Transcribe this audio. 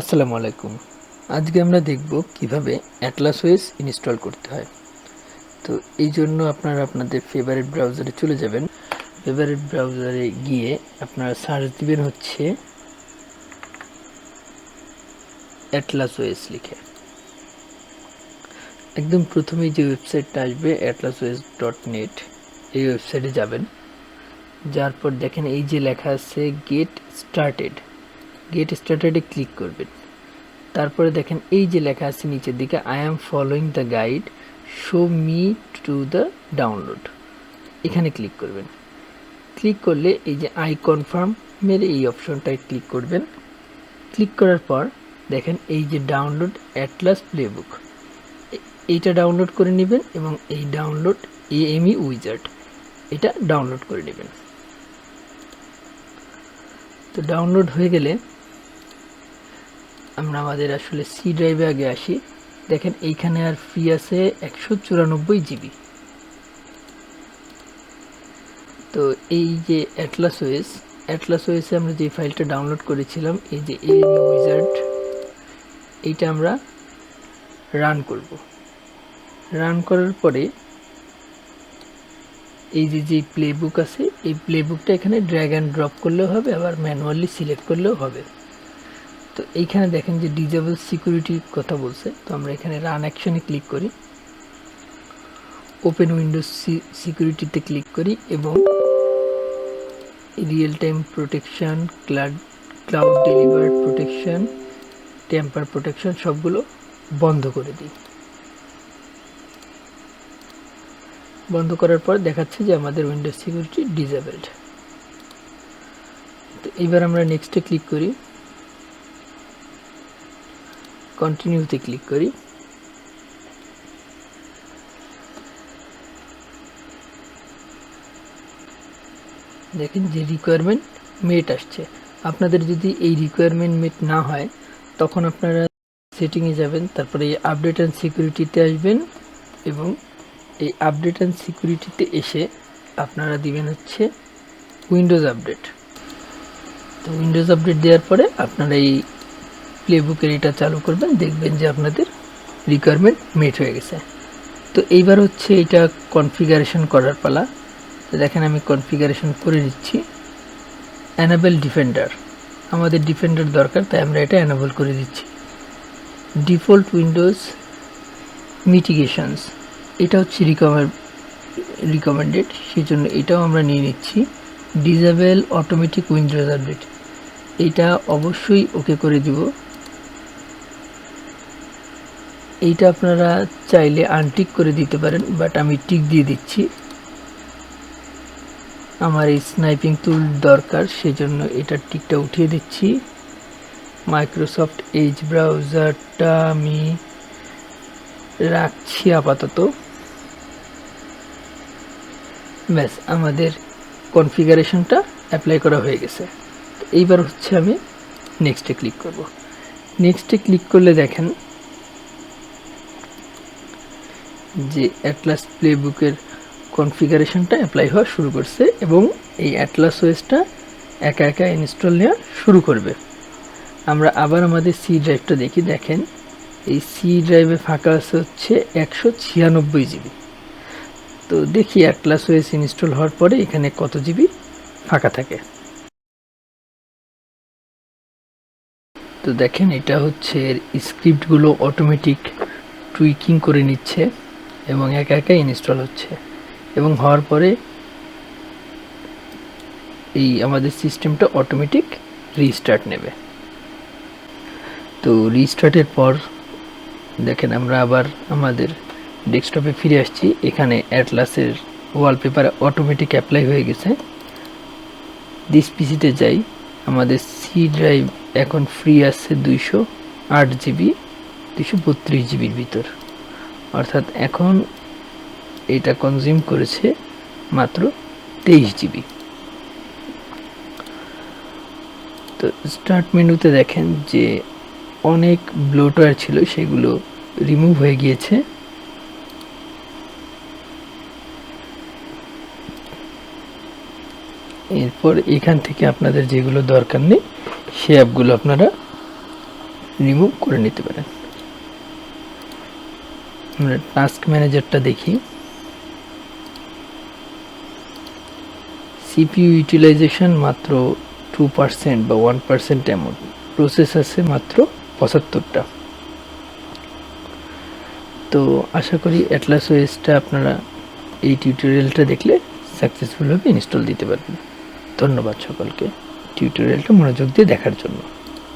আসসালামু আলাইকুম। আজকে আমরা দেখব কীভাবে অ্যাটলাস ওয়েস ইনস্টল করতে হয়। তো এই জন্য আপনারা আপনাদের ফেভারিট ব্রাউজারে চলে যাবেন। ফেভারিট ব্রাউজারে গিয়ে আপনারা সার্চ দিবেন হচ্ছে অ্যাটলাস ওয়েস লিখে। একদম প্রথমেই যে ওয়েবসাইটটা আসবে অ্যাটলাস ওয়েস ডট নেট এই ওয়েবসাইটে যাবেন। যার পর দেখেন এই যে লেখা আছে গেট স্টার্টেড গেট স্টার্টেডে ক্লিক করবেন। তারপরে দেখেন এই যে লেখা আছে নিচের দিকে I am following the guide show me to the download এখানে ক্লিক করবেন। ক্লিক করলে এই যে আই কনফার্মের এই অপশনটায় ক্লিক করবেন। ক্লিক করার পর দেখেন এই যে ডাউনলোড অ্যাটলাস প্লেবুক এইটা ডাউনলোড করে নেবেন এবং এই ডাউনলোড এ এএমই উইজার্ড এটা ডাউনলোড করে নেবেন। তো ডাউনলোড হয়ে গেলে আমরা আমাদের আসলে সি ড্রাইভে আগে আসি। দেখেন, এইখানে আর ফ্রি আছে একশো চুরানব্বই জিবি তো এই যে অ্যাটলাস ওয়েস অ্যাটলাস ওয়েসে আমরা যে ফাইলটা ডাউনলোড করেছিলাম, এই যে এ উইজার্ড এইটা আমরা রান করব। রান করার পরে এই যে যে প্লেবুক আছে, এই প্লেবুকটা এখানে ড্র্যাগ অ্যান্ড ড্রপ করলেও হবে, আবার ম্যানুয়ালি সিলেক্ট করলেও হবে। তো এইখানে দেখেন যে ডিজেবল সিকিউরিটির কথা বলছে। তো আমরা এখানে রান অ্যাকশনে ক্লিক করি। ওপেন উইন্ডোজ সিকিউরিটিতে ক্লিক করি এবং real time protection cloud cloud delivered protection tamper protection সবগুলো বন্ধ করে দিই। বন্ধ করার পর দেখাচ্ছে যে আমাদের উইন্ডোজ সিকিউরিটি ডিজেবলড। তো এবার আমরা নেক্সটে ক্লিক করি। কন্টিনিউতে ক্লিক করি। দেখেন যে রিকোয়ারমেন্ট মেট আসছে। আপনাদের যদি এই রিকোয়ারমেন্ট মেট না হয়, তখন আপনারা সেটিংয়ে যাবেন, তারপরে এই আপডেট অ্যান্ড সিকিউরিটিতে আসবেন এবং এই আপডেট অ্যান্ড সিকিউরিটিতে এসে আপনারা দিবেন হচ্ছে উইন্ডোজ আপডেট তো উইন্ডোজ আপডেট দেওয়ার পরে আপনারা এই প্লেবুকের এটা চালু করবেন, দেখবেন যে আপনাদের রিকোয়ারমেন্ট মেট হয়ে গেছে। তো এইবার হচ্ছে এটা কনফিগারেশন করার পালা। তো দেখেন আমি কনফিগারেশন করে দিচ্ছি অ্যানাবেল ডিফেন্ডার আমাদের ডিফেন্ডার দরকার, তাই আমরা এটা অ্যানাবেল করে দিচ্ছি। ডিফল্ট উইন্ডোজ মিটিগেশনস এটা হচ্ছে রিকমেন্ড রিকমেন্ডেড সেই জন্য এটাও আমরা নিয়ে নিচ্ছি। ডিজেবল অটোমেটিক উইন্ডোজ আপডেট এইটা অবশ্যই ওকে করে দিব। এইটা আপনারা চাইলে আনটিক করে দিতে পারেন বাট আমি টিক দিয়ে দিচ্ছি। আমার এই স্নাইপিং টুল দরকার, সেজন্য এটা টিকটা উঠিয়ে দিচ্ছি। মাইক্রোসফট এইচ ব্রাউজারটা আমি রাখছি আপাতত। ব্যাস, আমাদের কনফিগারেশনটা অ্যাপ্লাই করা হয়ে গেছে। এইবার হচ্ছে আমি নেক্সটে ক্লিক করব। নেক্সটে ক্লিক করলে দেখেন যে অ্যাটলাস প্লেবুকের কনফিগারেশনটা অ্যাপ্লাই হওয়া শুরু করছে এবং এই অ্যাটলাস ওয়েসটা একা একা ইনস্টল নেওয়া শুরু করবে। আমরা আবার আমাদের সি ড্রাইভটা দেখি, দেখেন। এই সি ড্রাইভে ফাঁকা আছে হচ্ছে একশো ছিয়ানব্বই জিবি তো দেখি অ্যাটলাস ওয়েস ইনস্টল হওয়ার পরে এখানে কত জিবি ফাঁকা থাকে। তো দেখেন এটা হচ্ছে স্ক্রিপ্টগুলো অটোমেটিক টুইকিং করে নিচ্ছে। এবং একা একা ইনস্টল হচ্ছে। এবং হওয়ার পরে এই আমাদের সিস্টেমটা অটোমেটিক রিস্টার্ট নেবে। তো রিস্টার্টের পর দেখেন আমরা আবার আমাদের ডেস্কটপে ফিরে আসছি। এখানে অ্যাটলাসের ওয়ালপেপার অটোমেটিক অ্যাপ্লাই হয়ে গেছে। দিস পিসিতে যাই, আমাদের সি ড্রাইভ এখন ফ্রি আছে দুইশো আট জিবি দুইশো বত্রিশ জিবির ভিতর। অর্থাৎ এখন এটা কনজিউম করেছে মাত্র তেইশ জিবি তো স্টার্ট মেনুতে দেখেন যে অনেক ব্লোটওয়্যার ছিল, সেগুলো রিমুভ হয়ে গিয়েছে। এরপর এখান থেকে আপনাদের যেগুলো দরকার নেই, সে অ্যাপগুলো আপনারা রিমুভ করে নিতে পারেন। আমরা টাস্ক ম্যানেজারটা দেখি। সিপিইউ ইউটিলাইজেশন মাত্র টু পার্সেন্ট বা ওয়ান পার্সেন্ট এমন প্রসেস আছে মাত্র পঁচাত্তরটা। তো আশা করি অ্যাটলাস ওয়েসটা আপনারা এই টিউটোরিয়ালটা দেখলে সাকসেসফুলভাবে ইনস্টল দিতে পারবেন। ধন্যবাদ সকলকে। টিউটোরিয়ালটা মনোযোগ দিয়ে দেখার জন্য।